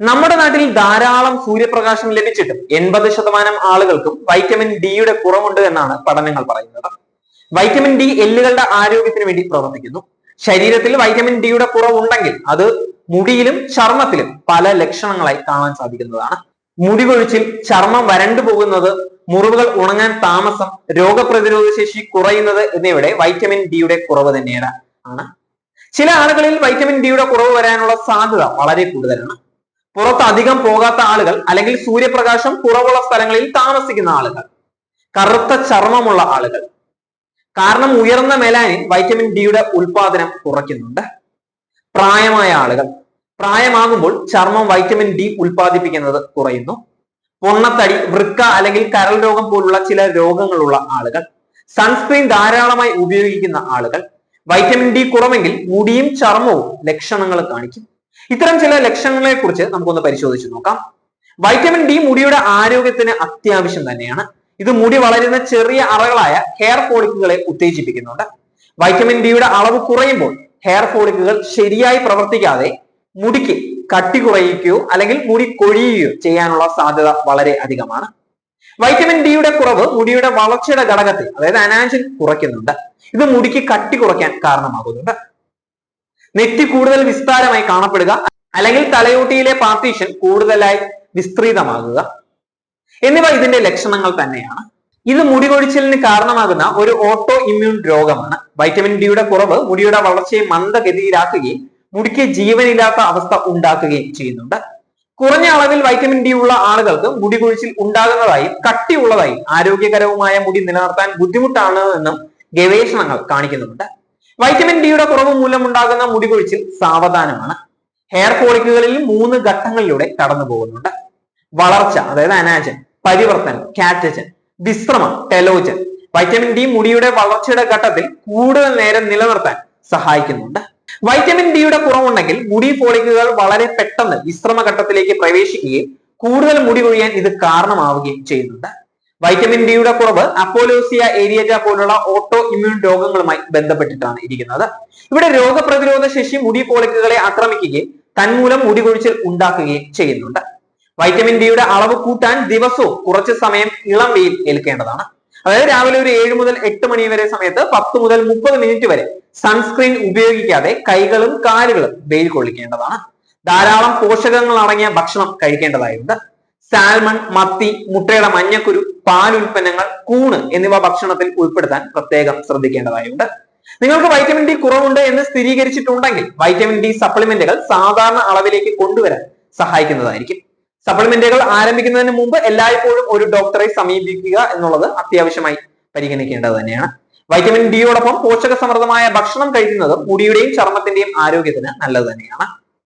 നമ്മുടെ നാട്ടിൽ ധാരാളം സൂര്യപ്രകാശം ലഭിച്ചിട്ടും എൺപത് ശതമാനം ആളുകൾക്കും വൈറ്റമിൻ ഡിയുടെ കുറവുണ്ട് എന്നാണ് പഠനങ്ങൾ പറയുന്നത്. വൈറ്റമിൻ ഡി എല്ലുകളുടെ ആരോഗ്യത്തിന് വേണ്ടി പ്രവർത്തിക്കുന്നു. ശരീരത്തിൽ വൈറ്റമിൻ ഡിയുടെ കുറവുണ്ടെങ്കിൽ അത് മുടിയിലും ചർമ്മത്തിലും പല ലക്ഷണങ്ങളായി കാണാൻ സാധിക്കുന്നതാണ്. മുടി കൊഴിച്ചിൽ ചർമ്മം വരണ്ടു പോകുന്നത് മുറിവുകൾ ഉണങ്ങാൻ താമസം രോഗപ്രതിരോധ ശേഷി കുറയുന്നത് എന്നിവയുടെ വൈറ്റമിൻ ഡിയുടെ കുറവ് തന്നെയാണ്. ആണ്. ചില ആളുകളിൽ വൈറ്റമിൻ ഡിയുടെ കുറവ് വരാനുള്ള സാധ്യത വളരെ കൂടുതലാണ്. പുറത്ത് അധികം പോകാത്ത ആളുകൾ അല്ലെങ്കിൽ സൂര്യപ്രകാശം കുറവുള്ള സ്ഥലങ്ങളിൽ താമസിക്കുന്ന ആളുകൾ. കറുത്ത ചർമ്മമുള്ള ആളുകൾ. കാരണം ഉയർന്ന മെലാനിൻ വൈറ്റമിൻ ഡിയുടെ ഉൽപാദനം കുറയ്ക്കുന്നുണ്ട്. പ്രായമായ ആളുകൾ. പ്രായമാകുമ്പോൾ ചർമ്മം വൈറ്റമിൻ ഡി ഉൽപ്പാദിപ്പിക്കുന്നത് കുറയുന്നു. പൊണ്ണത്തടി വൃക്ക അല്ലെങ്കിൽ കരൾ രോഗം പോലുള്ള ചില രോഗങ്ങളുള്ള ആളുകൾ. സൺസ്ക്രീൻ ധാരാളമായി ഉപയോഗിക്കുന്ന ആളുകൾ. വൈറ്റമിൻ ഡി കുറവെങ്കിൽ മുടിയും ചർമ്മവും ലക്ഷണങ്ങൾ കാണിക്കും. ഇത്തരം ചില ലക്ഷണങ്ങളെ കുറിച്ച് നമുക്കൊന്ന് പരിശോധിച്ച് നോക്കാം. വൈറ്റമിൻ ഡി മുടിയുടെ ആരോഗ്യത്തിന് അത്യാവശ്യം തന്നെയാണ്. ഇത് മുടി വളരുന്ന ചെറിയ അറകളായ ഹെയർ ഫോളിക്കുകളെ ഉത്തേജിപ്പിക്കുന്നുണ്ട്. വൈറ്റമിൻ ഡിയുടെ അളവ് കുറയുമ്പോൾ ഹെയർ ഫോളിക്കുകൾ ശരിയായി പ്രവർത്തിക്കാതെ മുടിക്ക് കട്ടി കുറയിക്കുകയോ അല്ലെങ്കിൽ മുടി കൊഴിയുകയോ ചെയ്യാനുള്ള സാധ്യത വളരെ അധികമാണ്. വൈറ്റമിൻ ഡിയുടെ കുറവ് മുടിയുടെ വളർച്ചയുടെ ഘടകത്തെ അതായത് അനാജിൻ കുറയ്ക്കുന്നുണ്ട്. ഇത് മുടിക്ക് കട്ടി കുറയ്ക്കാൻ കാരണമാകുന്നുണ്ട്. നെറ്റി കൂടുതൽ വിസ്താരമായി കാണപ്പെടുക അല്ലെങ്കിൽ തലയോട്ടിയിലെ പാർട്ടീഷൻ കൂടുതലായി വിസ്തൃതമാകുക. എന്നിവ ഇതിന്റെ ലക്ഷണങ്ങൾ തന്നെയാണ്. ഇത് മുടി കൊഴിച്ചിലിന് കാരണമാകുന്ന ഒരു ഓട്ടോ ഇമ്മ്യൂൺ രോഗമാണ് വൈറ്റമിൻ ഡിയുടെ കുറവ് മുടിയുടെ വളർച്ചയെ മന്ദഗതിയിലാക്കുകയും മുടിക്ക് ജീവനില്ലാത്ത അവസ്ഥ ഉണ്ടാക്കുകയും ചെയ്യുന്നുണ്ട്. കുറഞ്ഞ അളവിൽ വൈറ്റമിൻ ഡി ഉള്ള ആളുകൾക്ക് മുടി കൊഴിച്ചിൽ ഉണ്ടാകുന്നതായും കട്ടിയുള്ളതായും ആരോഗ്യകരവുമായ മുടി നിലനിർത്താൻ ബുദ്ധിമുട്ടാണ് എന്നും ഗവേഷണങ്ങൾ കാണിക്കുന്നുണ്ട്. വൈറ്റമിൻ ഡിയുടെ കുറവ് മൂലമുണ്ടാകുന്ന മുടി കൊഴിച്ചിൽ സാവധാനമാണ്. ഹെയർ ഫോളിക്കുകളിൽ മൂന്ന് ഘട്ടങ്ങളിലൂടെ കടന്നു പോകുന്നുണ്ട്. വളർച്ച അതായത് അനാജൻ പരിവർത്തനം കാറ്റജൻ വിശ്രമം ടെലോജൻ വൈറ്റമിൻ ഡി മുടിയുടെ വളർച്ചയുടെ ഘട്ടത്തിൽ കൂടുതൽ നേരം നിലനിർത്താൻ സഹായിക്കുന്നുണ്ട്. വൈറ്റമിൻ ഡിയുടെ കുറവുണ്ടെങ്കിൽ മുടി ഫോളിക്കുകൾ വളരെ പെട്ടെന്ന് വിശ്രമ ഘട്ടത്തിലേക്ക് പ്രവേശിക്കുകയും കൂടുതൽ മുടി കൊഴിയാൻ ഇത് കാരണമാവുകയും ചെയ്യുന്നുണ്ട്. വൈറ്റമിൻ ഡിയുടെ കുറവ് അപ്പോലോസിയ ഏരിയറ്റ പോലുള്ള ഓട്ടോ ഇമ്മ്യൂൺ രോഗങ്ങളുമായി ബന്ധപ്പെട്ടിട്ടാണ് ഇരിക്കുന്നത്. ഇവിടെ രോഗപ്രതിരോധ ശേഷി മുടി പോളിക്കുകളെ ആക്രമിക്കുകയും തന്മൂലം മുടി കൊഴിച്ചിൽ ഉണ്ടാക്കുകയും ചെയ്യുന്നുണ്ട്. വൈറ്റമിൻ ഡിയുടെ അളവ് കൂട്ടാൻ ദിവസവും കുറച്ച് സമയം ഇളം വെയിൽ ഏൽക്കേണ്ടതാണ്. അതായത് രാവിലെ ഒരു ഏഴ് മുതൽ എട്ട് മണി വരെ സമയത്ത് പത്ത് മുതൽ മുപ്പത് മിനിറ്റ് വരെ സൺസ്ക്രീൻ ഉപയോഗിക്കാതെ കൈകളും കാലുകളും വെയിൽ കൊള്ളിക്കേണ്ടതാണ്. ധാരാളം പോഷകങ്ങൾ അടങ്ങിയ ഭക്ഷണം കഴിക്കേണ്ടതായുണ്ട്. സാൽമൺ മത്തി മുട്ടയുടെ മഞ്ഞക്കുരു പാലുൽപ്പന്നങ്ങൾ കൂണ് എന്നിവ ഭക്ഷണത്തിൽ ഉൾപ്പെടുത്താൻ പ്രത്യേകം ശ്രദ്ധിക്കേണ്ടതായുണ്ട്. നിങ്ങൾക്ക് വൈറ്റമിൻ ഡി കുറവുണ്ട് എന്ന് സ്ഥിരീകരിച്ചിട്ടുണ്ടെങ്കിൽ വൈറ്റമിൻ ഡി സപ്ലിമെന്റുകൾ സാധാരണ അളവിലേക്ക് കൊണ്ടുവരാൻ സഹായിക്കുന്നതായിരിക്കും. സപ്ലിമെന്റുകൾ ആരംഭിക്കുന്നതിന് മുമ്പ് എല്ലായ്പ്പോഴും ഒരു ഡോക്ടറെ സമീപിക്കുക എന്നുള്ളത് അത്യാവശ്യമായി പരിഗണിക്കേണ്ടത് തന്നെയാണ്. വൈറ്റമിൻ ഡിയോടൊപ്പം പോഷക സമൃദ്ധമായ ഭക്ഷണം കഴിക്കുന്നത് മുടിയുടെയും ചർമ്മത്തിന്റെയും ആരോഗ്യത്തിന് നല്ലത് തന്നെയാണ്.